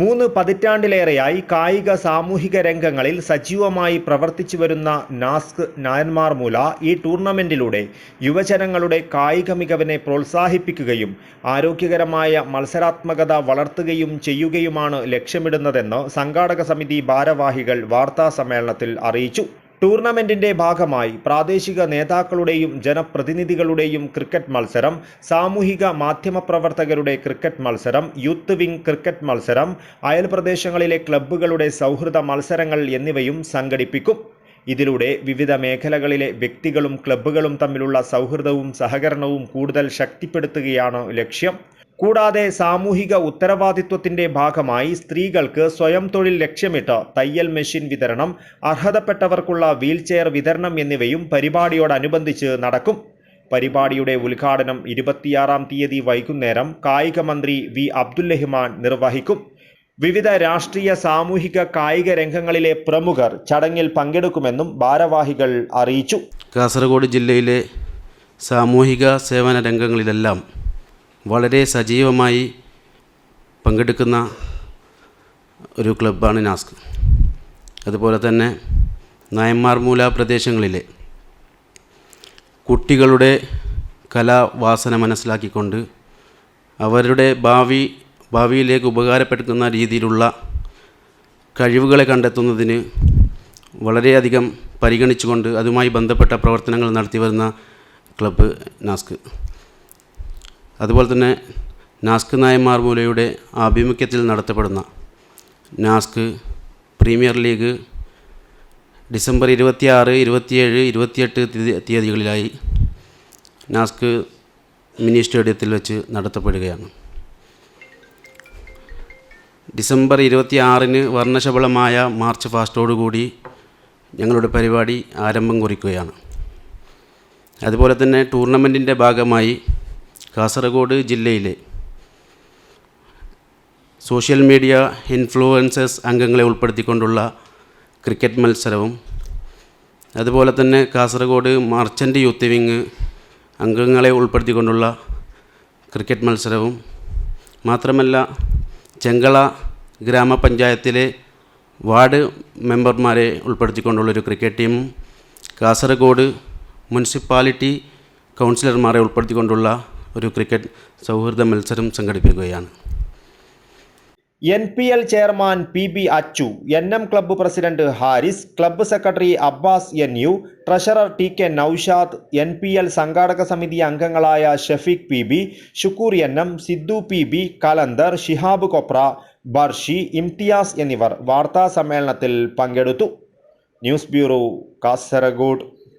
മൂന്ന് പതിറ്റാണ്ടിലേറെയായി കായിക സാമൂഹിക രംഗങ്ങളിൽ സജീവമായി പ്രവർത്തിച്ചു വരുന്ന നാസ്ക് നായന്മാർമൂല ഈ ടൂർണമെന്റിലൂടെ യുവജനങ്ങളുടെ കായിക മികവിനെ പ്രോത്സാഹിപ്പിക്കുകയും ആരോഗ്യകരമായ മത്സരാത്മകത വളർത്തുകയും ചെയ്യുകയുമാണ് ലക്ഷ്യമിടുന്നതെന്ന് സംഘാടക സമിതി ഭാരവാഹികൾ വാർത്താ സമ്മേളനത്തിൽ അറിയിച്ചു. ടൂർണമെന്റിന്റെ ഭാഗമായി പ്രാദേശിക നേതാക്കളുടെയും ജനപ്രതിനിധികളുടെയും ക്രിക്കറ്റ് മത്സരം സാമൂഹിക മാധ്യമ പ്രവർത്തകരുടെ ക്രിക്കറ്റ് മത്സരം യൂത്ത് വിംഗ് ക്രിക്കറ്റ് മത്സരം അയൽപ്രദേശങ്ങളിലെ ക്ലബ്ബുകളുടെ സൗഹൃദ മത്സരങ്ങൾ എന്നിവയും സംഘടിപ്പിക്കും. ഇതിലൂടെ വിവിധ മേഖലകളിലെ വ്യക്തികളും ക്ലബ്ബുകളും തമ്മിലുള്ള സൗഹൃദവും സഹകരണവും കൂടുതൽ ശക്തിപ്പെടുത്തുകയാണ് ലക്ഷ്യം. കൂടാതെ സാമൂഹിക ഉത്തരവാദിത്വത്തിന്റെ ഭാഗമായി സ്ത്രീകൾക്ക് സ്വയം തൊഴിൽ ലക്ഷ്യമിട്ട് തയ്യൽ മെഷീൻ വിതരണം അർഹതപ്പെട്ടവർക്കുള്ള വീൽചെയർ വിതരണം എന്നിവയും പരിപാടിയോടനുബന്ധിച്ച് നടക്കും. പരിപാടിയുടെ ഉദ്ഘാടനം ഇരുപത്തിയാറാം തീയതി വൈകുന്നേരം കായിക മന്ത്രി വി. അബ്ദുല്ലഹിമാൻ നിർവഹിക്കും. വിവിധ രാഷ്ട്രീയ സാമൂഹിക കായിക രംഗങ്ങളിലെ പ്രമുഖർ ചടങ്ങിൽ പങ്കെടുക്കുമെന്നും ഭാരവാഹികൾ അറിയിച്ചു. കാസർഗോഡ് ജില്ലയിലെ സാമൂഹിക സേവന രംഗങ്ങളിലെല്ലാം വളരെ സജീവമായി പങ്കെടുക്കുന്ന ഒരു ക്ലബ്ബാണ് നാസ്ക്. അതുപോലെ തന്നെ നായന്മാർമൂല പ്രദേശങ്ങളിലെ കുട്ടികളുടെ കലാവാസന മനസ്സിലാക്കിക്കൊണ്ട് അവരുടെ ഭാവി ഭാവിയിലേക്ക് ഉപകാരപ്പെടുത്തുന്ന രീതിയിലുള്ള കഴിവുകളെ കണ്ടെത്തുന്നതിന് വളരെയധികം പരിഗണിച്ചുകൊണ്ട് അതുമായി ബന്ധപ്പെട്ട പ്രവർത്തനങ്ങൾ നടത്തി വരുന്ന ക്ലബ്ബ് നാസ്ക്. അതുപോലെ തന്നെ നാസ്ക് നായന്മാർ മൂലയുടെ ആഭിമുഖ്യത്തിൽ നടത്തപ്പെടുന്ന നാസ്ക് പ്രീമിയർ ലീഗ് ഡിസംബർ ഇരുപത്തിയാറ് ഇരുപത്തിയേഴ് ഇരുപത്തിയെട്ട് തീയതി- തീയതികളിലായി നാസ്ക് മിനി സ്റ്റേഡിയത്തിൽ വെച്ച് നടത്തപ്പെടുകയാണ്. ഡിസംബർ ഇരുപത്തിയാറിന് വർണശബളമായ മാർച്ച് ഫാസ്റ്റോടുകൂടി ഞങ്ങളുടെ പരിപാടി ആരംഭം കുറിക്കുകയാണ്. അതുപോലെ തന്നെ ടൂർണമെന്റിന്റെ ഭാഗമായി കാസർഗോഡ് ജില്ലയിലെ സോഷ്യൽ മീഡിയ ഇൻഫ്ലുവൻസേഴ്സ് അംഗങ്ങളെ ഉൾപ്പെടുത്തിക്കൊണ്ടുള്ള ക്രിക്കറ്റ് മത്സരവും അതുപോലെ തന്നെ കാസർഗോഡ് മർച്ചന്റ് യൂത്ത് വിങ് അംഗങ്ങളെ ഉൾപ്പെടുത്തിക്കൊണ്ടുള്ള ക്രിക്കറ്റ് മത്സരവും മാത്രമല്ല ചെങ്കള ഗ്രാമപഞ്ചായത്തിലെ വാർഡ് മെമ്പർമാരെ ഉൾപ്പെടുത്തിക്കൊണ്ടുള്ളൊരു ക്രിക്കറ്റ് ടീമും കാസർഗോഡ് മുനിസിപ്പാലിറ്റി കൗൺസിലർമാരെ ഉൾപ്പെടുത്തിക്കൊണ്ടുള്ള ഒരു ക്രിക്കറ്റ് സൗഹൃദ മത്സരം സംഘടിപ്പിക്കുകയാണ്. N P L chairman P B Achu N M club president Haris club secretary Abbas N U treasurer T K Naushad N P L സംഘാടക സമിതി അംഗങ്ങളായ Shafeeq P B Shukoor N M Siddu P B Kalandar Shihab Kopra Barshi Imtiaz എന്നിവർ വാർത്താ സമ്മേളനത്തിൽ പങ്കെടുത്തു. News bureau Kasaragod.